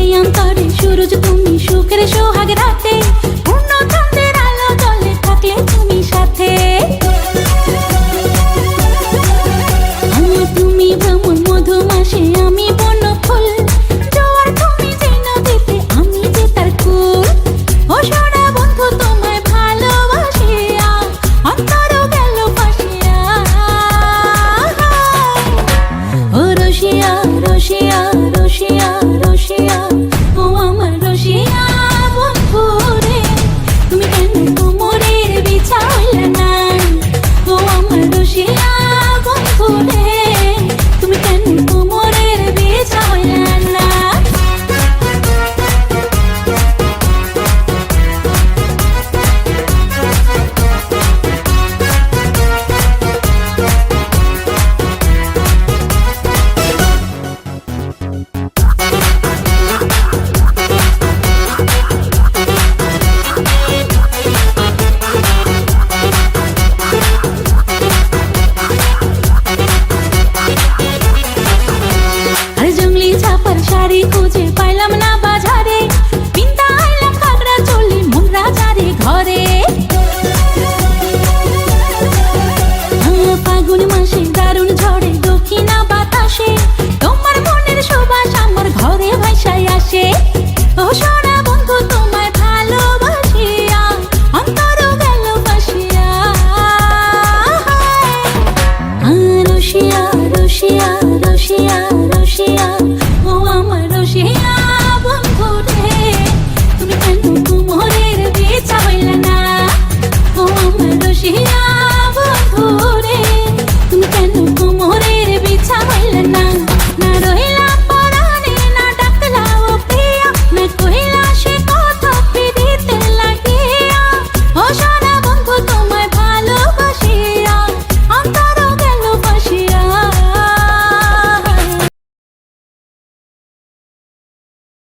এই অন্তরে সূরজ তুমি সুখের সোহাগ রাতে। Hari